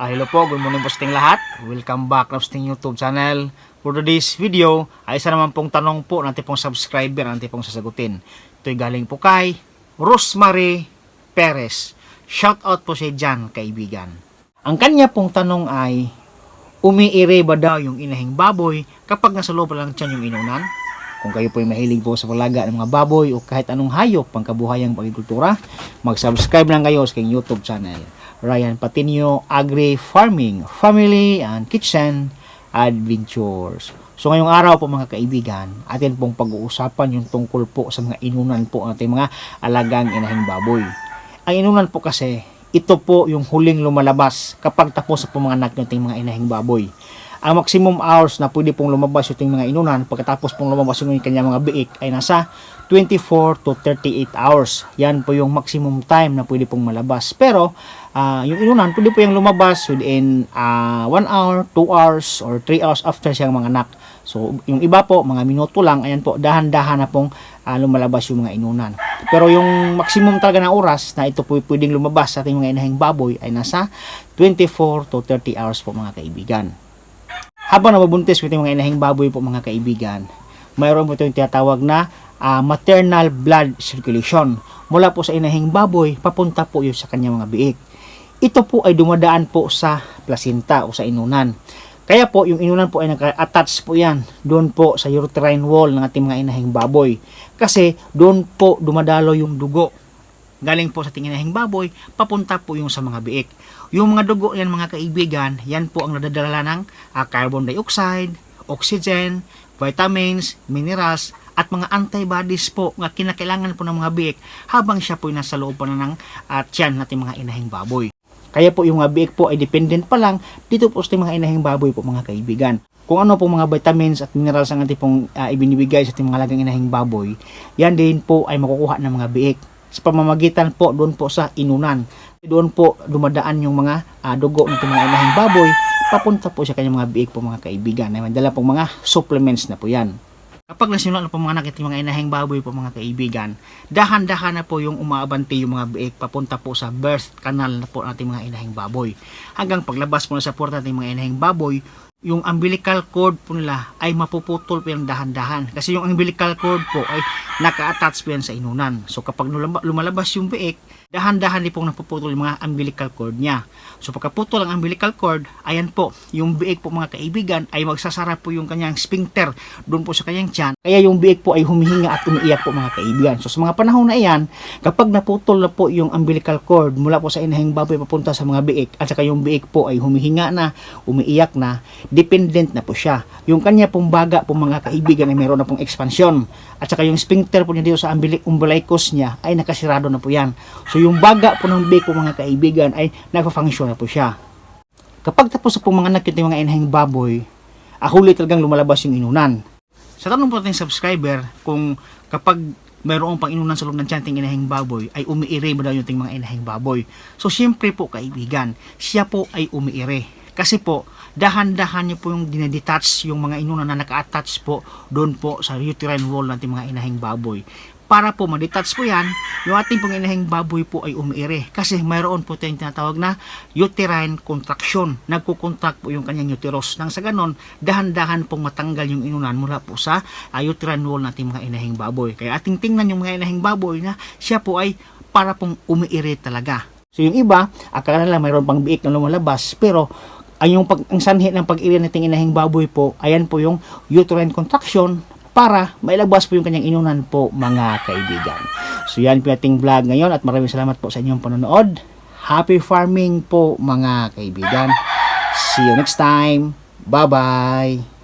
Ah, hello po, good morning po sa ating lahat. Welcome back na sa ating YouTube channel. For today's video, ay isa naman pong tanong po natin pong subscriber natin pong sasagutin. Ito'y galing po kay Rosemary Perez. Shout out po siya dyan, kaibigan. Ang kanya pong tanong ay, umiire ba daw yung inahing baboy kapag nasa loob lang tiyan yung inunan? Kung kayo po ay mahilig po sa palaga ng mga baboy o kahit anong hayop pangkabuhayang pagkikultura, mag-subscribe lang kayo sa YouTube channel. Ryan Patinio Agri Farming, Family and Kitchen Adventures. So ngayong araw po mga kaibigan, atin pong pag-uusapan yung tungkol po sa mga inunan po ng ating mga alagang inahing baboy. Ang inunan po kasi, ito po yung huling lumalabas kapag tapos sa pumanganak ng ating mga inahing baboy. Ang maximum hours na pwede pong lumabas yung mga inunan pagkatapos pong lumabas yung kanyang mga biik ay nasa 24 to 38 hours. Yan po yung maximum time na pwede pong malabas. Pero ah, yung inunan pwede po yung lumabas within 1 hour, 2 hours, or 3 hours after siyang mga anak. So, yung iba po, mga minuto lang, ayan po, dahan-dahan na pong ah, lumalabas yung mga inunan. Pero yung maximum talaga na oras na ito po pwedeng lumabas sa ating mga inahing baboy ay nasa 24 to 30 hours po mga kaibigan. Habang nababuntis po mga inahing baboy po mga kaibigan, mayroon po itong tinatawag na ah, maternal blood circulation. Mula po sa inahing baboy, papunta po yun sa kanyang mga biik. Ito po ay dumadaan po sa placenta o sa inunan. Kaya po, yung inunan po ay naka-attach po yan doon po sa uterine wall ng ating mga inahing baboy. Kasi doon po dumadalo yung dugo. Galing po sa ating inahing baboy, papunta po yung sa mga biik. Yung mga dugo yan mga kaibigan, yan po ang nadadala ng ah, carbon dioxide, oxygen, vitamins, minerals, at mga antibodies po nga kinakailangan po ng mga biik habang siya po ay nasa loob pa na ng at tiyan natin mga inahing baboy. Kaya po yung mga biik po ay dependent pa lang dito po sa mga inahing baboy po mga kaibigan. Kung ano po mga vitamins at minerals ang ating pong ah, ibinibigay sa ating mga lagang inahing baboy, yan din po ay makukuha ng mga biik sa pamamagitan po doon po sa inunan. Doon po dumadaan yung mga ah, dugo ng mga inahing baboy, papunta po sa kanyang mga biik po mga kaibigan. Ay may dala pong mga supplements na po yan. Kapag nasimula na po mga yung mga inahing baboy po mga kaibigan, dahan-dahan na po yung umaabante yung mga biik papunta po sa birth canal na po nating mga inahing baboy. Hanggang paglabas po na sa porta nating mga inahing baboy, yung umbilical cord po nila ay mapuputol po yung dahan-dahan. Kasi yung umbilical cord po ay naka-attach po yan sa inunan. So kapag lumalabas yung biik, dahan-dahan din pong napuputol yung mga umbilical cord niya. So pagkaputol ang umbilical cord, ayan po, yung biik po mga kaibigan ay magsasara po yung kanyang sphincter doon po sa kanyang tiyan. Kaya yung biik po ay humihinga at umiiyak po mga kaibigan. So sa mga panahon na iyan, kapag naputol na po yung umbilical cord mula po sa inahing baboy papunta sa mga biik at saka yung biik po ay humihinga na, umiiyak na, dependent na po siya. Yung kanya pong baga po mga kaibigan ay meron na pong expansion. At saka yung sphincter po niya dito sa umbilic- umbilicus niya ay nakasirado na po yan. So yung baga po ng biik po mga kaibigan ay nagpa-function na po siya. Kapag tapos pong mga anak yung mga inahing baboy, ahuli talagang lumalabas yung inunan. Sa tanong po natin subscriber, kung kapag mayroong pang inunan sa loob ng tiyan inahing baboy, ay umiire ba daw yung ting mga inahing baboy? So, siyempre po kaibigan, siya po ay umiire. Kasi po, dahan-dahan niyo po yung dinedetach yung mga inunan na naka-attach po doon po sa uterine wall ng ating mga inahing baboy. Para po ma-detach po yan, yung ating pong inahing baboy po ay umiire. Kasi mayroon po tayong tinatawag na uterine contraction. Nagkukontract po yung kanyang uterus. Nang sa ganon, dahan-dahan pong matanggal yung inunan mula po sa uh, uterine wall ng ating mga inahing baboy. Kaya ating tingnan yung mga inahing baboy na siya po ay para pong umiire talaga. So yung iba, akala nila mayroon pang biik na lumalabas, pero ay yung pag, ang sanhi ng pag-iri nating inahing baboy po, ayan po yung uterine contraction para mailabas po yung kanyang inunan po mga kaibigan. So yan po ating vlog ngayon at maraming salamat po sa inyong panonood. Happy farming po mga kaibigan. See you next time. Bye-bye.